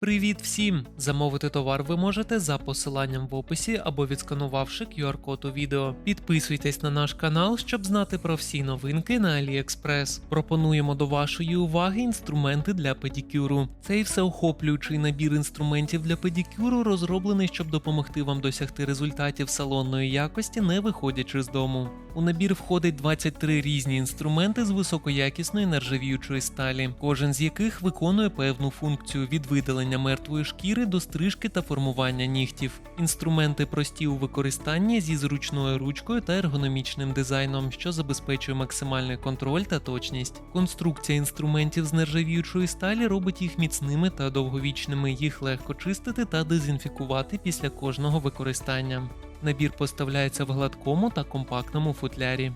Привіт всім! Замовити товар ви можете за посиланням в описі або відсканувавши QR-код у відео. Підписуйтесь на наш канал, щоб знати про всі новинки на AliExpress. Пропонуємо до вашої уваги інструменти для педикюру. Цей всеохоплюючий набір інструментів для педикюру розроблений, щоб допомогти вам досягти результатів салонної якості, не виходячи з дому. У набір входить 23 різні інструменти з високоякісної нержавіючої сталі, кожен з яких виконує певну функцію від видалення мертвої шкіри до стрижки та формування нігтів. Інструменти прості у використанні зі зручною ручкою та ергономічним дизайном, що забезпечує максимальний контроль та точність. Конструкція інструментів з нержавіючої сталі робить їх міцними та довговічними. Їх легко чистити та дезінфікувати після кожного використання. Набір поставляється в гладкому та компактному футлярі.